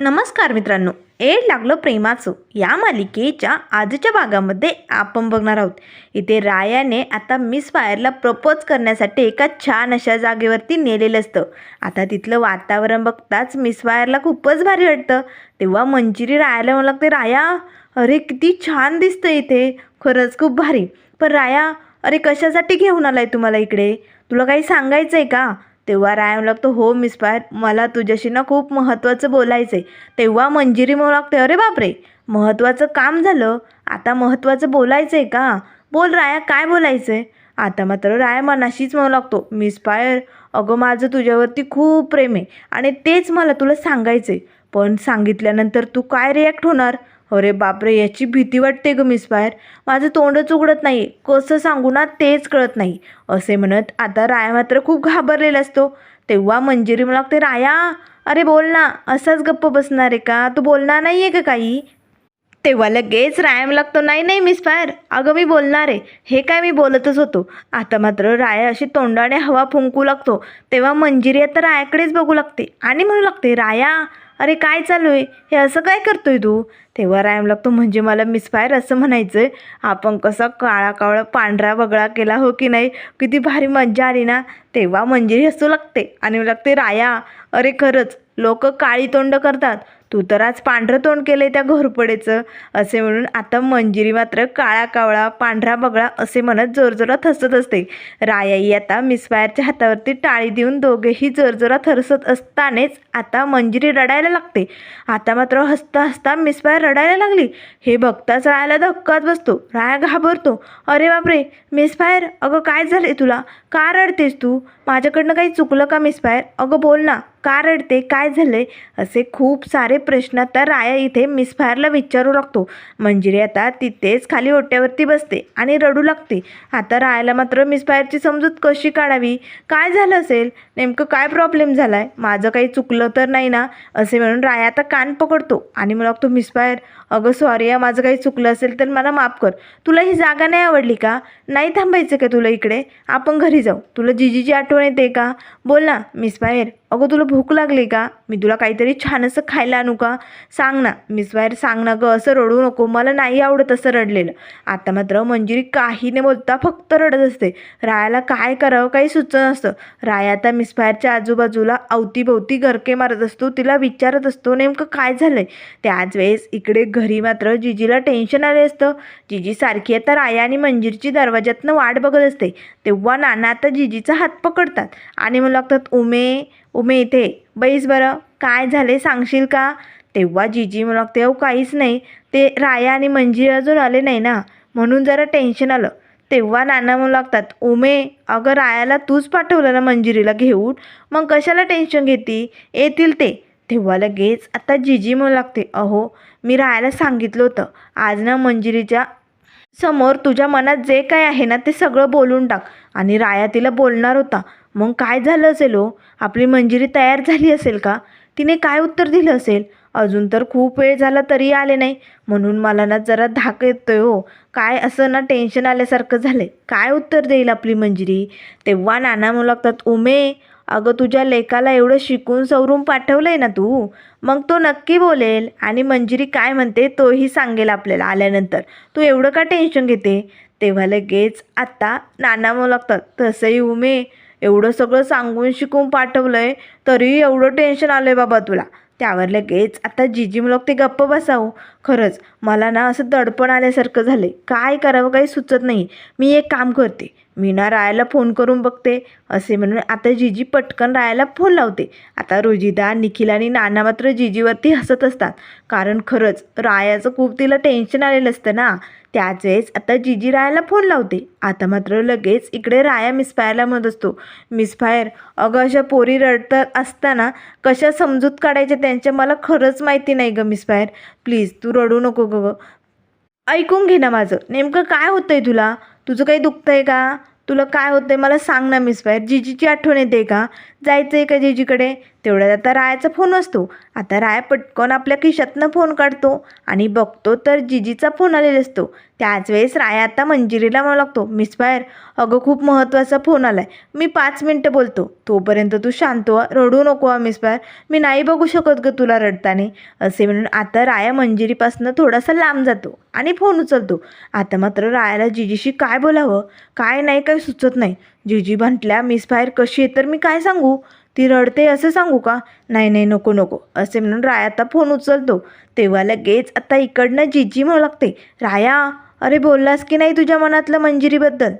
नमस्कार मित्रांनो एड लागलं प्रेमाचं. या मालिकेच्या आजच्या भागामध्ये आपण बघणार आहोत. इथे रायाने आता मिस फायरला प्रपोज करण्यासाठी एका छान अशा जागेवरती नेलेलं असतं. आता तिथलं वातावरण बघताच मिस फायरला खूपच भारी वाटतं. तेव्हा मंजिरी रायाला म्हणू लागते राया अरे किती छान दिसतं इथे. खरंच खूप भारी. पण राया अरे कशासाठी घेऊन आलाय तुम्हाला इकडे? तुला काही सांगायचं आहे का? तेव्हा राय म्हणू लागतो हो मिस पायर मला तुझ्याशी ना खूप महत्त्वाचं बोलायचं आहे तेव्हा मंजिरी म्हणू लागते अरे बापरे महत्त्वाचं काम झालं. आता महत्त्वाचं बोलायचं आहे का? बोल राया काय बोलायचं आहे आता मात्र राय मनाशीच म्हणू लागतो मिस पायर अगं माझं तुझ्यावरती खूप प्रेम आहे आणि तेच मला तुला सांगायचं आहे पण सांगितल्यानंतर तू काय रिॲक्ट होणार? अरे बापरे याची भीती वाटते ग मिस फायर माझं तोंडच उघडत नाही कसं सांगू ना तेच कळत नाही. असे म्हणत आता राया मात्र खूप घाबरलेला असतो. तेव्हा मंजिरी मला लागते राया अरे बोल ना असाच गप्प बसणार आहे का? तू बोलणार नाही आहे का काही? तेव्हा लगेच रायाम लागतो नाही नाही मिस फायर अगं मी बोलणार आहे. हे काय मी बोलतच होतो. आता मात्र राया अशी तोंडाने हवा फुंकू लागतो. तेव्हा मंजिरी आता रायाकडेच बघू लागते आणि म्हणू लागते राया अरे काय चालू आहे? हे असं काय करतोय तू? तेव्हा रायम लागतो म्हणजे मला मिसफायर असं म्हणायचं आहे आपण कसा काळा कावळा पांढरा वगळा केला हो की नाही? किती भारी मज्जा आली ना? तेव्हा मंजिरी हसू लागते आणि लागते राया अरे खरंच लोक काळी तोंड करतात. तू तर आज पांढरं तोंड केलं आहे त्या घोरपडेचं असे म्हणून आता मंजिरी मात्र काळा कावळा पांढरा बगळा असे म्हणत जोरजोरात हसत असते. रायाई आता मिसफायरच्या हातावरती टाळी देऊन दोघेही जोरजोरात हसत असतानेच आता मंजिरी रडायला लागते. आता मात्र हसता हसता मिसफायर रडायला लागली. हे बघताच रायाला धक्काच बसतो. राया घाबरतो. अरे बापरे! मिसफायर अगं काय झाले तुला? का रडतेस तू? माझ्याकडनं काही चुकलं का मिसफायर अगं बोल ना. का रडते? काय झाले असे खूप सारे प्रश्न आता राया इथे मिसफायरला विचारू लागतो. मंजिरी आता तिथेच खाली ओट्यावरती बसते आणि रडू लागते. आता रायाला मात्र मिसफायरची समजूत कशी काढावी? काय झालं असेल? नेमकं काय प्रॉब्लेम झाला आहे माझं काही चुकलं तर नाही ना? असे म्हणून राया आता कान पकडतो आणि मला लागतो मिसफायर अगं सॉरी या माझं काही चुकलं असेल तर मला माफ कर. तुला ही जागा नाही आवडली का? नाही थांबायचं का तुला इकडे? आपण घरी जाऊ. तुला जिजीची आठवण येते का? बोल ना मिसफायर अगं तुला भूक लागली का? मी तुला काहीतरी छान असं खायला आणू का? सांग ना. मिस बाहेर सांग ना गं. असं रडू नको. मला नाही आवडत असं रडलेलं. आता मात्र मंजिरी काही न बोलता फक्त रडत असते. रायाला काय करावं काही सुचन असतं राया आता मिस बाहेरच्या आजूबाजूला अवतीभोवती गरके मारत असतो. तिला विचारत असतो नेमकं काय झालंय? त्याच वेळेस इकडे घरी मात्र जिजीला टेन्शन आले असतं. जिजी सारखी आता राया आणि मंजिरीची दरवाज्यातनं वाट बघत असते. तेव्हा नाना आता जिजीचा हात पकडतात. आणि मला लागतात उमे उमे इथे. बैस बरं काय झाले सांगशील का? तेव्हा जीजी म्हणू लागते अहो काहीच नाही. ते राया आणि मंजिरी अजून आले नाही ना? म्हणून जरा टेन्शन आलं. तेव्हा नाना म्हणू लागतात उमे अगं रायाला तूच पाठवलं ना मंजिरीला घेऊन? मग कशाला टेन्शन घेती? येतील ते. तेव्हा लगेच आता जिजी म्हणू लागते अहो मी रायाला सांगितलं होतं. आज ना मंजिरीच्या समोर तुझ्या मनात जे काय आहे ना ते सगळं बोलून टाक. आणि राया तिला बोलणार होता मग काय झालं असेल हो? आपली मंजिरी तयार झाली असेल का? तिने काय उत्तर दिलं असेल? अजून तर खूप वेळ झाला तरी आले नाही. म्हणून मला ना जरा धाक येतोय हो. काय असं ना टेन्शन आल्यासारखं झालं आहे काय उत्तर देईल आपली मंजिरी? तेव्हा नाना म्हणू लागतात उमे अगं तुझ्या लेकाला एवढं शिकून सवरून पाठवलं आहे ना तू? मग तो नक्की बोलेल. आणि मंजिरी काय म्हणते तोही सांगेल आपल्याला आल्यानंतर. तू एवढं का टेन्शन घेते? तेव्हा लगेच आत्ता नाना म्हणू लागतात तसंही उमे एवढं सगळं सांगून शिकून पाठवलंय तरी एवढं टेन्शन आलंय बाबा तुला. त्यावर लगेच आता जिजी मग ते गप्प बसावं. खरंच मला ना असं दडपण आल्यासारखं झालं आहे काय करावं काही सुचत नाही. मी एक काम करते. मी ना रायाला फोन करून बघते. असे म्हणून आता जिजी पटकन रायाला फोन लावते. आता रोजिदा निखिल आणि नाना मात्र जिजीवरती हसत असतात. कारण खरंच रायाचं खूप तिला टेन्शन आलेलं असतं ना. त्याच वेळेस आता जिजी रायाला फोन लावते. आता मात्र लगेच इकडे राया मिसफायरला म्हणत असतो. मिसफायर अगं अशा पोरी रडतात असताना कशा समजूत काढायच्या त्यांच्या? मला खरंच माहिती नाही गं मिसफायर प्लीज तू रडू नको ग. ऐकून घे ना माझं. नेमकं काय होतंय तुला? तुझं काही दुखतं आहे का? तुला काय होतं आहे मला सांग ना मिस फायर जिजीची आठवण येते का? जायचं आहे का जिजीकडे? तेवढ्यात आता रायाचा फोन असतो. आता राया पटकन आपल्या खिशातनं फोन काढतो आणि बघतो तर जिजीचा फोन आलेला असतो. त्याच वेळेस राया आता मंजिरीला म्हणू लागतो. मिस बाहेर अगं खूप महत्त्वाचा फोन आला आहे मी पाच मिनटं बोलतो. तोपर्यंत तू शांत व्हा. रडू नको हा मिस बाहेर. मी नाही बघू शकत ग तुला रडताने. असे म्हणून आता राया मंजिरीपासनं थोडासा लांब जातो आणि फोन उचलतो. आता मात्र रायाला जिजीशी काय बोलावं? काय नाही काही सुचत नाही. जिजी म्हटल्या मिस बाहेर कशी आहे तर मी काय सांगू? ती रडते असं सांगू का? नाही नाही नको नको. असे म्हणून राया आता फोन उचलतो. तेव्हा लगेच आता इकडनं जिजी म्हणू लागते राया अरे बोललास की नाही तुझ्या मनातलं मंजिरीबद्दल?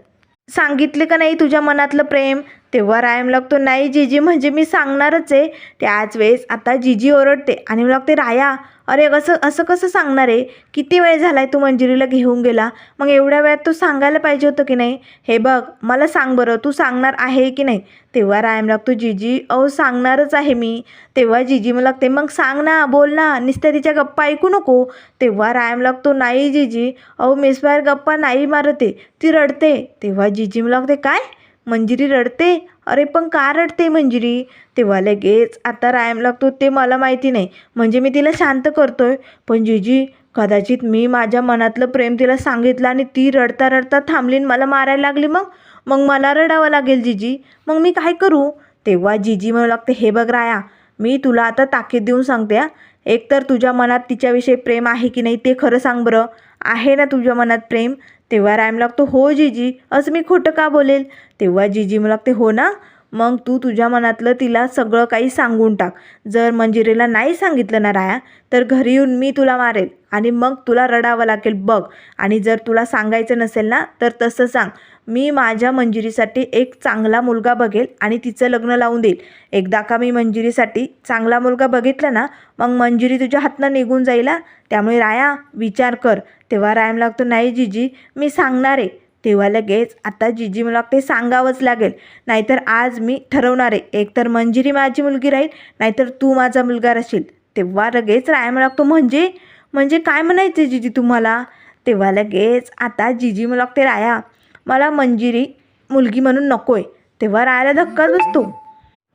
सांगितले का नाही तुझ्या मनातलं प्रेम? तेव्हा रायम लागतो नाही जिजी म्हणजे मी सांगणारच आहे. त्याच वेळेस आता जिजी ओरडते आणि मला लागते राया अरे असं असं कसं सांगणार आहे? किती वेळ झाला आहे तू मंजिरीला घेऊन गेला? मग एवढ्या वेळात तू सांगायला पाहिजे होतं की नाही? हे बघ मला सांग बरं तू सांगणार आहे की नाही? तेव्हा रायम लागतो जिजी अहो सांगणारच आहे मी. तेव्हा जीजी मला लागते मग सांग ना बोल ना नुसत्या तिच्या गप्पा ऐकू नको. तेव्हा रायम लागतो नाही जिजी अहो मिसबाहेर गप्पा नाही मारते ती रडते. तेव्हा जीजी मला लागते काय? मंजिरी रडते? अरे पण का रडते मंजिरी? तेव्हा लगेच आता रायम लागतो ते मला माहिती नाही. म्हणजे मी तिला शांत करतोय. पण जिजी कदाचित मी माझ्या मनातलं प्रेम तिला सांगितलं आणि ती रडता रडता थांबली मला मारायला लागली मग? मग मला रडावं लागेल जिजी. मग मी काय करू? तेव्हा जीजी म्हणू लागते हे बघ राया मी तुला आता ताकीद देऊन सांगते एकतर तुझ्या मनात तिच्याविषयी प्रेम आहे की नाही ते खरं सांग बरं. आहे ना तुझ्या मनात प्रेम? तेव्हा रायम लागतो हो जीजी असं मी खोटं का बोलेल? तेव्हा जीजी मला लागते हो ना मग तू तुझ्या मनातलं तिला सगळं काही सांगून टाक. जर मंजिरीला नाही सांगितलं ना राया तर घरी येऊन मी तुला मारेल आणि मग तुला रडावं लागेल बघ. आणि जर तुला सांगायचं नसेल ना तर तसं सांग. मी माझ्या मंजिरीसाठी एक चांगला मुलगा बघेल आणि तिचं लग्न लावून देईल. एकदा का मी मंजिरीसाठी चांगला मुलगा बघितला ना मग मंजिरी तुझ्या हातनं निघून जाईल त्यामुळे राया विचार कर. तेव्हा रायम लागतो नाही जिजी मी सांगणार. आहे तेव्हा लगेच आता जिजी मला ते सांगावंच लागेल. नाहीतर आज मी ठरवणार. आहे एकतर मंजिरी माझी मुलगी राहील नाहीतर तू माझा मुलगा राहशील तेव्हा लगेच रायम लागतो म्हणजे? म्हणजे काय म्हणायचं जिजी तुम्हाला? तेव्हा लगेच आता जिजी मला लागते राया मला मंजिरी मुलगी म्हणून नको आहे तेव्हा रायाला धक्काच बसतो.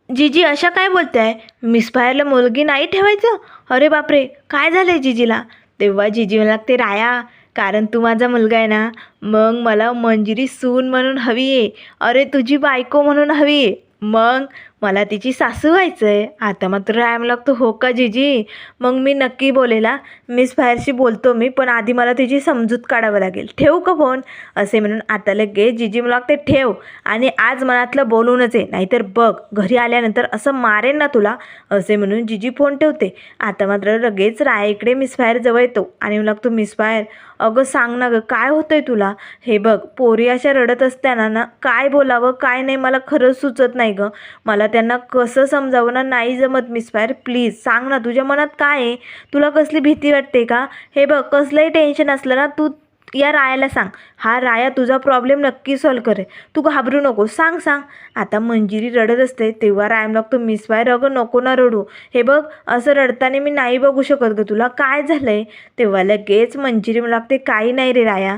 जिजी अशा काय बोलताय? मिस फायरला मुलगी नाही ठेवायचं? अरे बापरे! काय झालं आहे जिजीला? तेव्हा जिजी मला लागते राया. कारण तू माझा मुलगा आहे ना. मग मला मंजिरी सून म्हणून हवी आहे. अरे तुझी बायको म्हणून हवी आहे. मग मला तिची सासू व्हायचं आहे आता मात्र रायम लागतो हो का जिजी? मग मी नक्की बोलेला. मिस फायरशी बोलतो मी पण आधी मला तिची समजूत काढावं लागेल. ठेवू का फोन असे म्हणून आता लगे जिजी मला लागते ठेव. आणि आज मनातलं बोलूनच आहे नाहीतर बघ घरी आल्यानंतर असं मारेन ना तुला असे म्हणून जिजी फोन ठेवते. आता मात्र लगेच रायकडे इकडे मिस फायर जवळ येतो. आणि मला लागतो मिस फायर अगं सांग ना गं काय होतंय तुला? हे बघ पोरी अशा रडत असताना ना काय बोलावं काय नाही मला खरंच सुचत नाही गं. मला त्यांना कसं समजावं ना नाही जमत मिस फायर प्लीज सांग ना तुझ्या मनात काय आहे? तुला कसली भीती वाटते का? हे बघ कसलंही टेन्शन असलं ना तू या रायाला सांग. हा राया तुझा प्रॉब्लेम नक्की सॉल्व करे तू घाबरू नको. सांग सांग. आता मंजिरी रडत असते तेव्हा रायम लागतो मिस फायर अगं नको ना रडू. हे बघ असं रडताना मी नाही बघू शकत ग तुला. काय झालं आहे तेव्हा लगेच मंजिरी मला लागते काही नाही रे राया.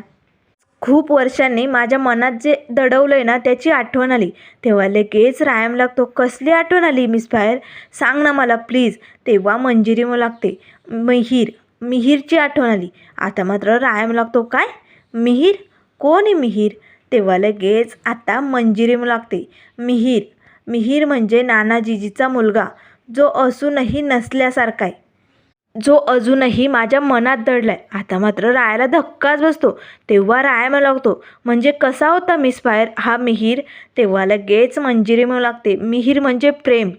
खूप वर्षांनी माझ्या मनात जे दडवलं आहे ना त्याची आठवण आली. तेव्हा लगेच रायम लागतो कसली आठवण आली मिस फायर? सांग ना मला प्लीज. तेव्हा मंजिरी मग लागते मिहीर मिहीरची आठवण आली. आता मात्र रायम लागतो काय? मिहीर? कोण आहे मिहीर? तेव्हा लगेच आता मंजिरी लागते मिहीर मिहीर म्हणजे नानाजीजीचा मुलगा जो असूनही नसल्यासारखा आहे. जो अजूनही माझ्या मनात दडला आहे आता मात्र रायाला धक्काच बसतो. तेव्हा राया मला लागतो म्हणजे कसा होता मिस फायर हा मिहीर तेव्हा लगेच मंजिरी म्हणू लागते. मिहीर म्हणजे प्रेम.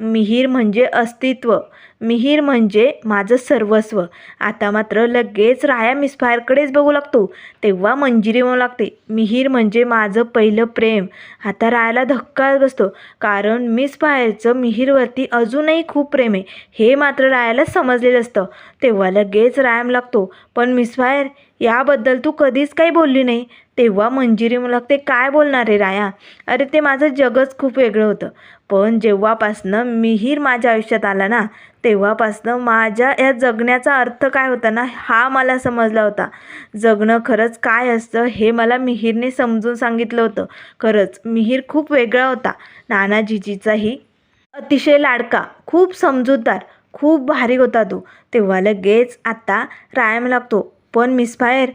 मिहीर म्हणजे अस्तित्व. मिहीर म्हणजे माझं सर्वस्व. आता मात्र लगेच राया मिस फायरकडेच बघू लागतो. तेव्हा मंजिरी म्हणू लागते मिहीर म्हणजे माझं पहिलं प्रेम. आता रायाला धक्का बसतो कारण मिस फायरचं मिहीरवरती अजूनही खूप प्रेम आहे. हे मात्र रायाला समजलेलं असतं. तेव्हा लगेच रायम लागतो पण मिस फायर याबद्दल तू कधीच काही बोलली नाही. तेव्हा मंजिरी मला लागते काय बोलणार आहे राया? अरे ते माझं जगच खूप वेगळं होतं. पण जेव्हापासनं मिहीर माझ्या आयुष्यात आला ना तेव्हापासनं माझ्या या जगण्याचा अर्थ काय होता ना हा मला समजला होता. जगणं खरंच काय असतं हे मला मिहीरने समजून सांगितलं होतं. खरंच मिहीर खूप वेगळा होता. नानाजीजीचाही अतिशय लाडका खूप समजूतदार खूप भारी होता तो. तेव्हा लगेच आता रायम लागतो. पण मिस फायर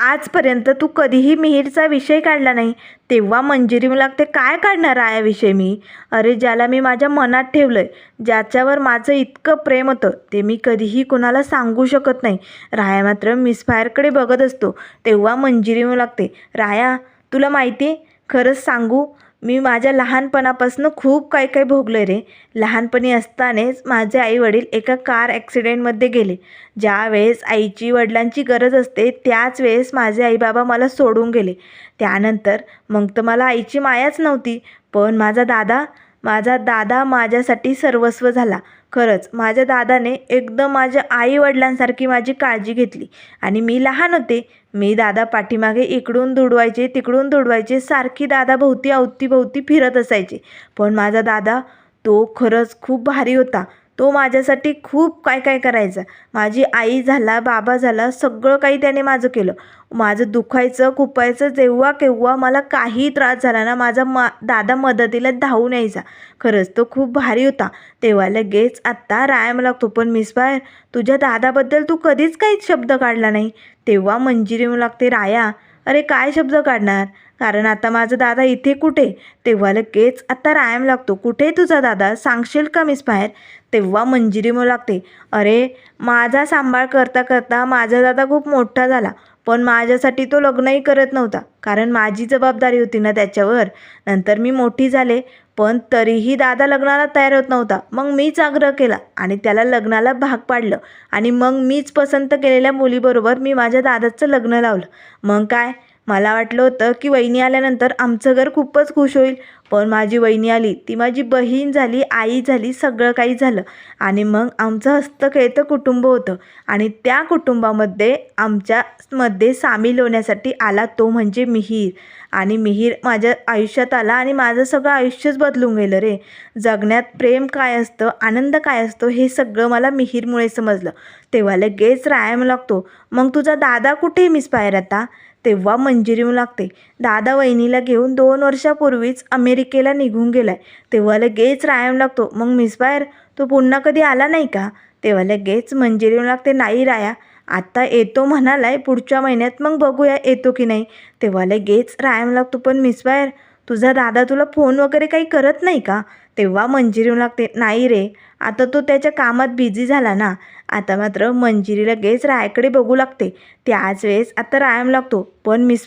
आजपर्यंत तू कधीही मिहीरचा विषय काढला नाही. तेव्हा मंजिरी लागते काय काढणार रायाविषयी मी? अरे ज्याला मी माझ्या मनात ठेवलं आहे ज्याच्यावर माझं इतकं प्रेम होतं ते मी कधीही कोणाला सांगू शकत नाही. राया मात्र मिस फायरकडे बघत असतो. तेव्हा मंजिरी मला लागते राया तुला माहिती आहे खरंच सांगू मी माझ्या लहानपणापासून खूप काही काही भोगलं रे. लहानपणी असतानाच माझे आईवडील एका कार ॲक्सिडेंटमध्ये गेले. ज्या वेळेस आईची वडिलांची गरज असते त्याच वेळेस माझे आई बाबा मला सोडून गेले. त्यानंतर मग तर मला आईची मायाच नव्हती पण माझा दादा माझा दादा माझ्यासाठी सर्वस्व झाला. खरंच माझ्या दादाने एकदम माझ्या आई वडिलांसारखी माझी काळजी घेतली आणि मी लहान होते मी दादा पाठीमागे इकडून दुडवायचे तिकडून दुडवायचे सारखी दादा भोवती अवतीभोवती फिरत असायचे. पण माझा दादा तो खरंच खूप भारी होता. तो माझ्यासाठी खूप काय काय करायचा. माझी आई झाला बाबा झाला सगळं काही त्याने माझं केलं. माझं दुखायचं खुपायचं जेव्हा केव्हा मला काही त्रास झाला ना माझा मा दादा मदतीला धावून यायचा. खरंच तो खूप भारी होता. तेव्हा लगेच आत्ता रायाम लागतो पण मिस बाय तुझ्या दादाबद्दल तू कधीच काहीच शब्द काढला नाही. तेव्हा मंजिरी लागते राया अरे काय शब्द काढणार? कारण आता माझा दादा इथे कुठे? तेव्हा लगेच आता रायम लागतो. कुठे तुझा दादा? सांगशील का मिस बाहेर? तेव्हा मंजिरी मग लागते. अरे माझा सांभाळ करता करता माझा दादा खूप मोठा झाला. पण माझ्यासाठी तो लग्नही करत नव्हता. कारण माझी जबाबदारी होती ना त्याच्यावर. नंतर मी मोठी झाले. पण तरीही दादा लग्नाला तयार होत नव्हता. मग मीच आग्रह केला आणि त्याला लग्नाला भाग पाडलं. आणि मग मीच पसंत केलेल्या मुलीबरोबर मी माझ्या दादाचं लग्न लावलं. मग काय? मला वाटलं होतं की वहिनी आल्यानंतर आमचं घर खूपच खुश होईल. पण माझी वहिनी आली. ती माझी बहीण झाली आई झाली सगळं काही झालं. आणि मग आमचं हस्तखेळतं कुटुंब होतं. आणि त्या कुटुंबामध्ये आमच्यामध्ये सामील होण्यासाठी आला तो म्हणजे मिहीर. आणि मिहीर माझ्या आयुष्यात आला आणि माझं सगळं आयुष्यच बदलून गेलं रे. जगण्यात प्रेम काय असतं आनंद काय असतो हे सगळं मला मिहीरमुळे समजलं. तेव्हा लगेच रायम लागतो. मग तुझा दादा कुठे मिसपायर आता तेव्हा मंजिरी लागते. दादा वहिनीला घेऊन दोन वर्षापूर्वीच अमेरिकेला निघून गेलाय. तेव्हा लगेच रायम लागतो मग मिस बाहेर तो पुन्हा कधी आला नाही का? तेव्हा लगेच मंजिरी लागते नाही राया आत्ता येतो म्हणालाय पुढच्या महिन्यात मग बघूया येतो की नाही. तेव्हा लगेच रायम लागतो पण मिस बाहेर तुझा दादा तुला फोन वगैरे काही करत नाही का? तेव्हा मंजिरी लागते नाही रे आता तो त्याच्या कामात बिझी झाला ना आता मात्र मंजिरी लगेच रायाकडे बघू लागते. त्याच वेळेस आता रायाम लागतो. पण मिस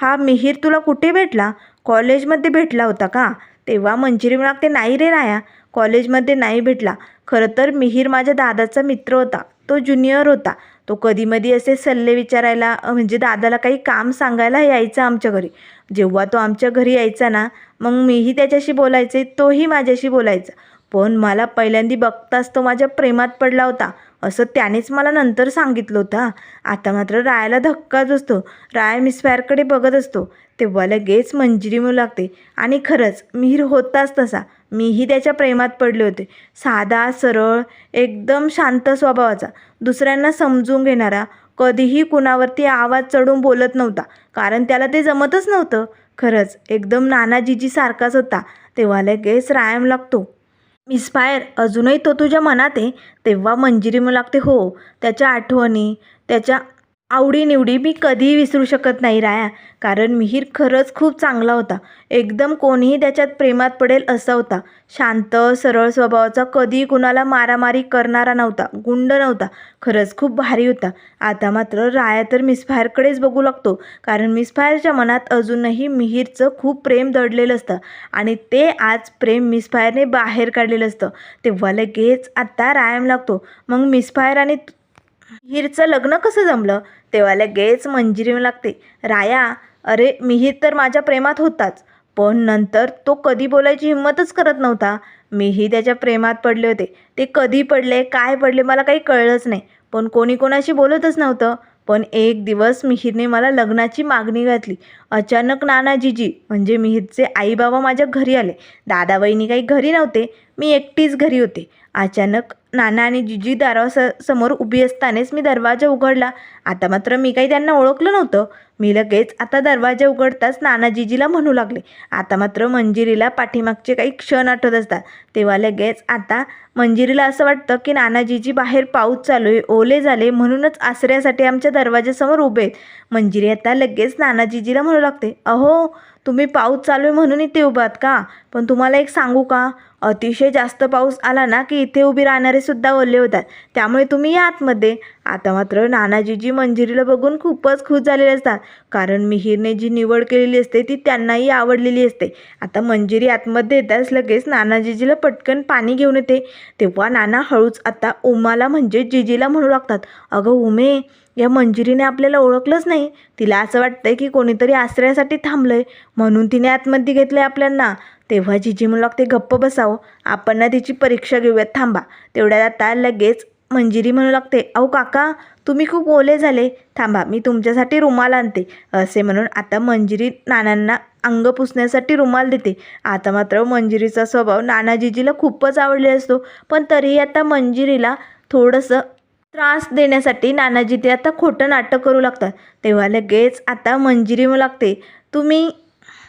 हा मिहीर तुला कुठे भेटला? कॉलेजमध्ये भेटला होता का? तेव्हा मंजिरी लागते नाही रे राया कॉलेजमध्ये नाही भेटला. खरं तर मिहीर माझ्या दादाचा मित्र होता. तो ज्युनियर होता. तो कधीमधी असे सल्ले विचारायला म्हणजे दादाला काही काम सांगायला यायचा आमच्या घरी. जेव्हा तो आमच्या घरी यायचा ना मग मीही त्याच्याशी बोलायचे तोही माझ्याशी बोलायचा. पण मला पहिल्यांदा बघताच तो माझ्या प्रेमात पडला होता. असं त्यानेच मला नंतर सांगितलं होतं आता मात्र रायाला धक्काच असतो राया मिसफायरकडे बघत असतो. तेव्हा लगेच मंजिरी मिळू लागते. आणि खरंच मिहीर होताच तसा. मीही त्याच्या प्रेमात पडले होते. साधा सरळ एकदम शांत स्वभावाचा. दुसऱ्यांना समजून घेणारा. कधीही कुणावरती आवाज चढून बोलत नव्हता. कारण त्याला ते जमतच नव्हतं. खरंच एकदम नानाजीजीसारखाच होता. तेव्हा लगेच रायम लागतो. मिसफायर अजूनही तो तुझ्या मनात आहे तेव्हा मंजिरी मला लागते हो त्याच्या आठवणी त्याच्या आवडीनिवडी मी कधीही विसरू शकत नाही राया. कारण मिहीर खरंच खूप चांगला होता. एकदम कोणीही त्याच्यात प्रेमात पडेल असा होता. शांत सरळ स्वभावाचा कधीही कुणाला मारामारी करणारा नव्हता. गुंड नव्हता. खरंच खूप भारी होता. आता मात्र राया तर मिसफायरकडेच बघू लागतो. कारण मिसफायरच्या मनात अजूनही मिहीरचं खूप प्रेम दडलेलं असतं. आणि ते आज प्रेम मिसफायरने बाहेर काढलेलं असतं. तेव्हा लगेच आत्ता रायम लागतो. मग मिसफायर आणि मिहीरचं लग्न कसं जमलं? तेव्हा लगेच मंजिरी लागते. राया अरे मिहीर तर माझ्या प्रेमात होताच पण नंतर तो कधी बोलायची हिंमतच करत नव्हता. मीही त्याच्या प्रेमात पडले होते. ते कधी पडले काय पडले मला काही कळलंच नाही. पण कोणी कोणाशी बोलतच नव्हतं. पण एक दिवस मिहीरने मला लग्नाची मागणी घातली. अचानक नानाजीजी म्हणजे मिहीरचे आईबाबा माझ्या घरी आले. दादाबाईंनी काही घरी नव्हते. मी एकटीच घरी होते. अचानक नाना आणि जिजी दारावासा समोर उभी असतानाच मी दरवाजा उघडला. आता मात्र मी काही त्यांना ओळखलं नव्हतं. मी लगेच आता दरवाजा उघडताच नाना जिजीला म्हणू लागले. आता मात्र मंजिरीला पाठीमागचे काही क्षण आठवत असतात. तेव्हा लगेच आता मंजिरीला असं वाटतं की नाना जिजी बाहेर पाऊस चालू आहे ओले झाले म्हणूनच आसऱ्यासाठी आमच्या दरवाजासमोर उभे आहेत. मंजिरी आता लगेच नाना जिजीला म्हणू लागते. अहो तुम्ही पाऊस चालू आहे म्हणून इथे उभात का? पण तुम्हाला एक सांगू का? अतिशय जास्त पाऊस आला ना की इथे उभी राहणारे सुद्धा ओले होतात. त्यामुळे तुम्ही या आतमध्ये. आता मात्र नानाजीजी मंजिरीला बघून खूपच खुश झालेले असतात. कारण मिहीरने जी निवड केलेली असते ती त्यांनाही आवडलेली असते. आता मंजिरी आतमध्ये येताच लगेच नानाजीजीला पटकन पाणी घेऊन येते. तेव्हा नाना हळूच आता उमाला म्हणजे जिजीला म्हणू लागतात. अगं उमे या मंजिरीने आपल्याला ओळखलंच नाही. तिला असं वाटतंय की कोणीतरी आश्रयासाठी थांबलंय. म्हणून तिने आतमध्ये घेतलंय आपल्यांना. तेव्हा जिजी म्हणू लागते गप्प बसावं. आपण ना तिची परीक्षा घेऊयात. थांबा. तेवढ्यात आता लगेच मंजिरी म्हणू लागते अहो काका तुम्ही खूप ओले झाले. थांबा मी तुमच्यासाठी रुमाल आणते. असे म्हणून आता मंजिरी नानांना अंग पुसण्यासाठी रुमाल देते. आता मात्र मंजिरीचा स्वभाव नानाजीजीला खूपच आवडले असतो. पण तरीही आता मंजिरीला थोडंसं त्रास देण्यासाठी नानाजी ते आता खोटं नाटक करू लागतात. तेव्हा लगेच आता मंजिरी लागते. तुम्ही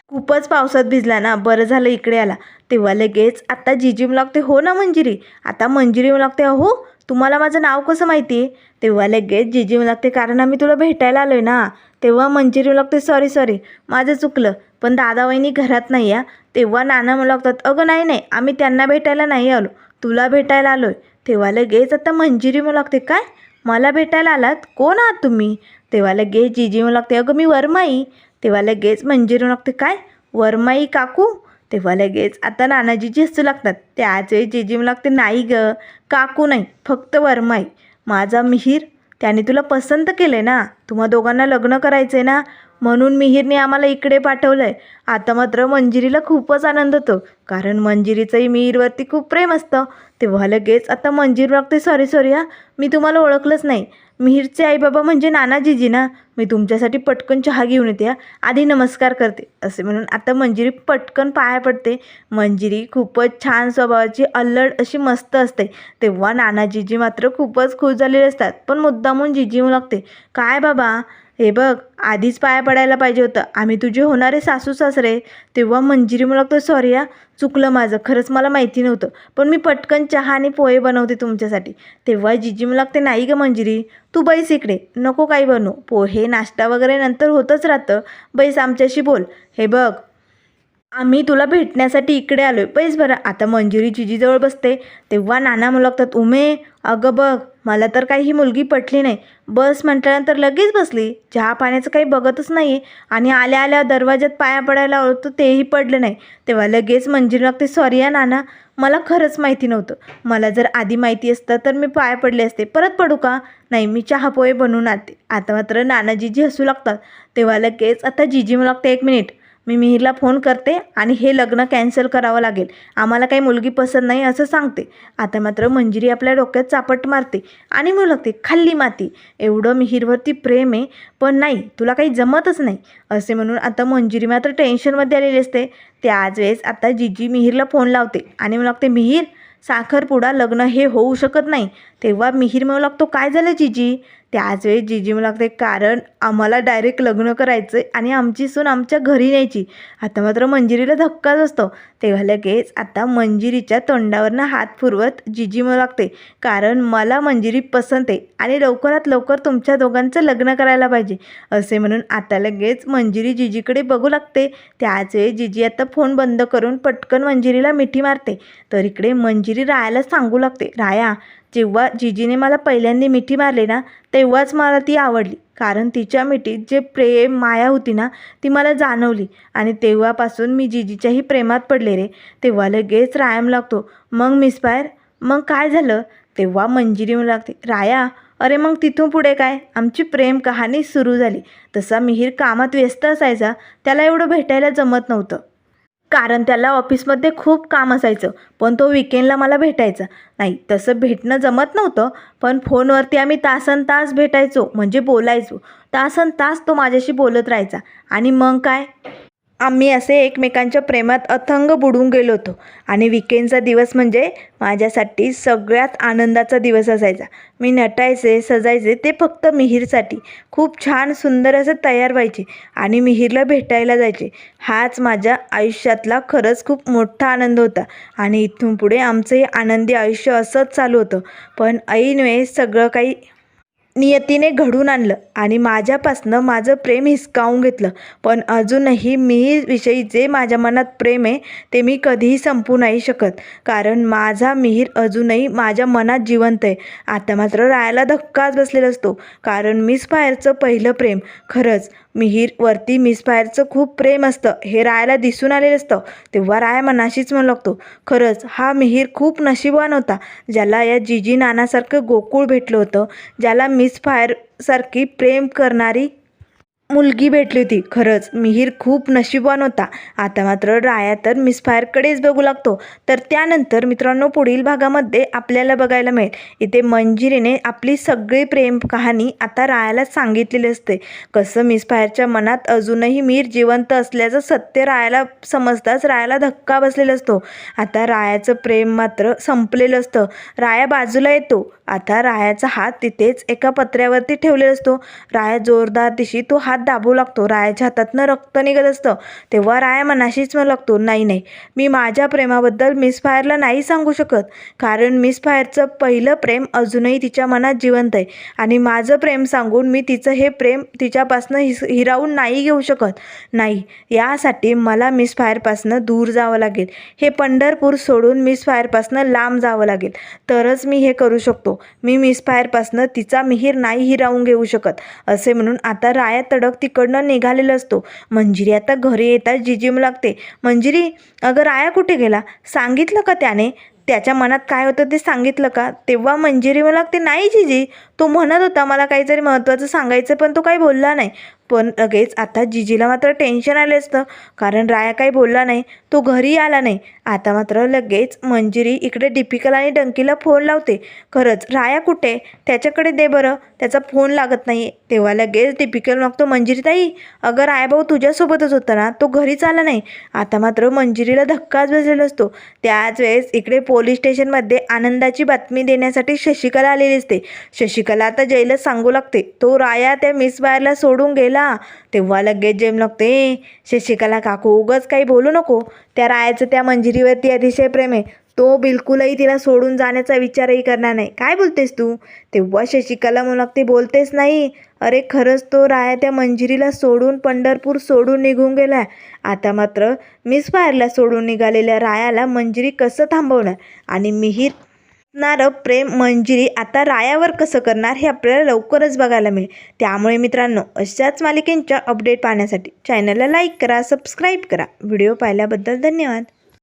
खूपच पावसात भिजला ना? बरं झालं इकडे आला. तेव्हा लगेच आता जिजी लागते. हो ना मंजिरी? आता मंजिरी लागते. अहो तुम्हाला माझं नाव कसं माहिती आहे? तेव्हा लगेच जिजी लागते. कारण आम्ही तुला भेटायला आलो आहे ना? तेव्हा मंजिरी लागते. सॉरी सॉरी माझं चुकलं. पण दादा वहिनी घरात नाही या तेव्हा नाना म्हणू लागतात अगं नाही नाही. आम्ही त्यांना भेटायला नाही आलो. तुला भेटायला आलो आहे तेव्हा लगेच आता मंजिरी म्हणू लागते. काय? मला भेटायला आलात? कोण आहात तुम्ही? तेव्हा लगेच जीजी म्हणू लागते अगं मी वरमाई. तेव्हा लगेच मंजिरी म्हणू लागते काय? वरमाई काकू? तेव्हा लगेच आता नानाजीजी हसू लागतात. त्याच वेळी जिजी म्हणू लागते नाही ग काकू नाही फक्त वरमाई. माझा मिहीर त्याने तुला पसंत केलं आहे ना. तुम्हा दोघांना लग्न करायचं आहे ना. म्हणून मिहीरने आम्हाला इकडे पाठवलं आहे आता मात्र मंजिरीला खूपच आनंद होतो. कारण मंजिरीचंही मिहीरवरती खूप प्रेम असतं. तेव्हा लगेच आता मंजीर लागते सॉरी सॉरी हा. मी तुम्हाला ओळखलंच नाही. मिहीरचे आईबाबा म्हणजे नानाजीजी ना? मी तुमच्यासाठी पटकन चहा घेऊन येते हा. आधी नमस्कार करते. असे म्हणून आता मंजिरी पटकन पाया पडते. मंजिरी खूपच छान स्वभावाची अल्लड अशी मस्त असते. तेव्हा नानाजीजी मात्र खूपच खुश झालेले असतात. पण मुद्दामून जिजी लागते. काय बाबा? हे बघ आधीच पाया पडायला पाहिजे होतं. आम्ही तुझे होणारे सासू सासरे. तेव्हा मंजिरी मला लागतं सॉरी हा चुकलं माझं. खरंच मला माहिती नव्हतं. पण मी पटकन चहा आणि पोहे बनवते तुमच्यासाठी. तेव्हा जिजी मला लागते नाही गं मंजिरी तू बैस इकडे. नको काही बनवू पोहे नाश्ता वगैरे नंतर होतच राहतं. बैस आमच्याशी बोल. हे बघ आम्ही तुला भेटण्यासाठी इकडे आलो आहे पैस बरं. आता मंजुरी जिजीजवळ बसते. तेव्हा नाना मला लागतात उमे अगं बघ मला तर काही ही मुलगी पटली नाही. बस म्हटल्यानंतर लगेच बसली. चहा पाण्याचं काही बघतच नाही आहे आणि आल्या आल्या दरवाज्यात पाया पडायला होतं तेही पडलं नाही. तेव्हा लगेच मंजिरी लागते सॉरी या नाना. मला खरंच माहिती नव्हतं. मला जर आधी माहिती असतं तर मी पाया पडले असते. परत पडू का? नाही मी चहा पोहे बनवून आणते. आता मात्र नानाजीजी हसू लागतात. तेव्हा लगेच आता जीजी मला लागते एक मिनिट. मी मिहीरला फोन करते आणि हे लग्न कॅन्सल करावं लागेल. आम्हाला काही मुलगी पसंत नाही असं सांगते. आता मात्र मंजिरी आपल्या डोक्यात चापट मारते आणि म्हणू लागते खाल्ली माती. एवढं मिहीरवरती प्रेम आहे पण नाही तुला काही जमतच नाही. असे म्हणून आता मंजिरी मात्र टेन्शनमध्ये आलेली असते. त्याच वेळेस आता जिजी मिहीरला फोन लावते आणि म्हणू लागते मिहीर साखरपुडा लग्न हे होऊ शकत नाही. तेव्हा मिहीर म्हणू लागतो काय झालं जिजी? त्याचवेळी जिजी लागते कारण आम्हाला डायरेक्ट लग्न करायचं आहे आणि आमची सून आमच्या घरी न्यायची. आता मात्र मंजिरीला धक्काच असतो. तेव्हा लगेच आता मंजिरीच्या तोंडावरनं हात पुरवत जिजी मला लागते कारण मला मंजिरी पसंत आहे आणि लवकरात लवकर तुमच्या दोघांचं लग्न करायला पाहिजे. असे म्हणून आता लगेच मंजिरी जिजीकडे बघू लागते. त्याचवेळी जिजी आता फोन बंद करून पटकन मंजिरीला मिठी मारते. तर इकडे मंजिरी रायाला सांगू लागते राया जेव्हा जिजीने मला पहिल्यांदा मिठी मारली ना तेव्हाच मला ती आवडली. कारण तिच्या मिठीत जे प्रेम माया होती ना ती मला जाणवली. आणि तेव्हापासून मी जिजीच्याही प्रेमात पडले रे. तेव्हा लगेच रायाम लागतो मग मिसफायर मग काय झालं? तेव्हा मंजिरी म्हणू लागते राया अरे मग तिथून पुढे काय? आमची प्रेम कहाणी सुरू झाली. तसा मिहीर कामात व्यस्त असायचा त्याला एवढं भेटायला जमत नव्हतं. कारण त्याला ऑफिसमध्ये खूप काम असायचं पण तो विकेंडला मला भेटायचा. नाही तसं भेटणं जमत नव्हतं पण फोनवरती आम्ही तासन तास भेटायचो म्हणजे बोलायचो. तासन तास तो माझ्याशी बोलत राहायचा. आणि मग काय? आम्ही असे एकमेकांच्या प्रेमात अथंग बुडून गेलो होतो. आणि विकेंडचा दिवस म्हणजे माझ्यासाठी सगळ्यात आनंदाचा दिवस असायचा. मी नटायचे सजायचे ते फक्त मिहीरसाठी. खूप छान सुंदर असं तयार व्हायचे आणि मिहीरला भेटायला जायचे. हाच माझ्या आयुष्यातला खरंच खूप मोठा आनंद होता. आणि इथून पुढे आमचं हे आनंदी आयुष्य असंच चालू होतं. पण ऐनवेळेस सगळं काही नियतीने घडून आणलं आणि माझ्यापासनं माझं प्रेम हिसकावून घेतलं. पण अजूनही मी विषयी जे माझ्या मनात प्रेम आहे ते मी कधीही संपू नाही शकत. कारण माझा मिहीर अजूनही माझ्या मनात जिवंत आहे. आता मात्र रायाला धक्काच बसलेला असतो. कारण मीच बाहेरचं पहिलं प्रेम. खरंच मिहीरवरती मिस फायरचं खूप प्रेम असतं. हे रायाला दिसून आलेलं असतं. तेव्हा राया मनाशीच म्हणू लागतो खरंच हा मिहीर खूप नशीबवान होता ज्याला या जिजी नानासारखं गोकुळ भेटलं होतं ज्याला मिस फायरसारखी प्रेम करणारी मुलगी भेटली होती. खरंच मिहीर खूप नशीबवान होता. आता मात्र राया तर मिसफायरकडेच बघू लागतो. तर त्यानंतर मित्रांनो पुढील भागामध्ये आपल्याला बघायला मिळेल. इथे मंजिरीने आपली सगळी प्रेम कहाणी आता रायाला सांगितलेली असते. कसं मिसफायरच्या मनात अजूनही मीर जिवंत असल्याचं सत्य रायाला समजताच रायाला धक्का बसलेला असतो. आता रायाचं प्रेम मात्र संपलेलं असतं. राया बाजूला येतो. आता रायाचा हात तिथेच एका पत्र्यावरती ठेवलेला असतो. राया जोरदार दिशी तो हात दाबू लागतो. रायाच्या हातातनं रक्त निघत असतं. तेव्हा राया मनाशीच म्हणू लागतो नाही नाही मी माझ्या प्रेमाबद्दल मिस फायरला नाही सांगू शकत. कारण मिस फायरचं पहिलं प्रेम अजूनही तिच्या मनात जिवंत आहे. आणि माझं प्रेम सांगून मी तिचं हे प्रेम तिच्यापासनं हिस हिरावून नाही घेऊ शकत. नाही यासाठी मला मिस फायरपासनं दूर जावं लागेल. हे पंढरपूर सोडून मिस फायरपासनं लांब जावं लागेल. तरच मी हे करू शकतो. मी मिस फायरपासनं तिचा मिहीर नाही हिरावून घेऊ शकत. असे म्हणून आता राया तडक तिकडनं निघालेला असतो. मंजिरी आता घरी येताच जिजीम लागते. मंजिरी अगं राया कुठे गेला? सांगितलं का त्याने? त्याच्या मनात काय होतं ते सांगितलं का? तेव्हा मंजिरी मला लागते नाही जिजी तो म्हणत होता मला काहीतरी महत्त्वाचं सांगायचं पण तो काही बोलला नाही. पण लगेच आता जिजीला मात्र टेन्शन आले असतं. कारण राया काही बोलला नाही तो घरी आला नाही. आता मात्र लगेच मंजिरी इकडे दीपिकाला आणि डंकीला फोन लावते. खरंच राया कुठे? त्याच्याकडे दे बरं. त्याचा फोन लागत नाही तेव्हा लगेच डिपिकल मागतो मंजिरी ताई अगं राया भाऊ तुझ्यासोबतच होता ना? तो घरीच आला नाही. आता मात्र मंजिरीला धक्काच बसलेला असतो. त्याच वेळेस इकडे पोलीस स्टेशनमध्ये आनंदाची बातमी देण्यासाठी शशिकला आलेली असते. शशिकला आता जयला सांगू लागते. तो राया त्या मिस बायरला सोडून गेला तेव्हा लगेच जेम लागते शशिकला काकू उगच काही बोलू नको. त्या रायाचं त्या मंजिरीवरती अतिशय प्रेम आहे. तो बिलकुलही तिला सोडून जाण्याचा विचारही करणार नाही. काय बोलतेस तू? तेव्हा शशिकला म्हणू लागते बोलतेस नाही. अरे खरंच तो राया त्या मंजिरीला सोडून पंढरपूर सोडून निघून गेलाय. आता मात्र मिस फायरला सोडून निघालेल्या रायाला मंजिरी कसं थांबवणार? आणि मिहीर नारं प्रेम मंजिरी आता रायावर कसं करणार हे आपल्याला लवकरच बघायला मिळेल. त्यामुळे मित्रांनो अशाच मालिकेंच्या अपडेट पाहण्यासाठी चॅनलला लाईक करा सबस्क्राईब करा. व्हिडिओ पाहिल्याबद्दल धन्यवाद.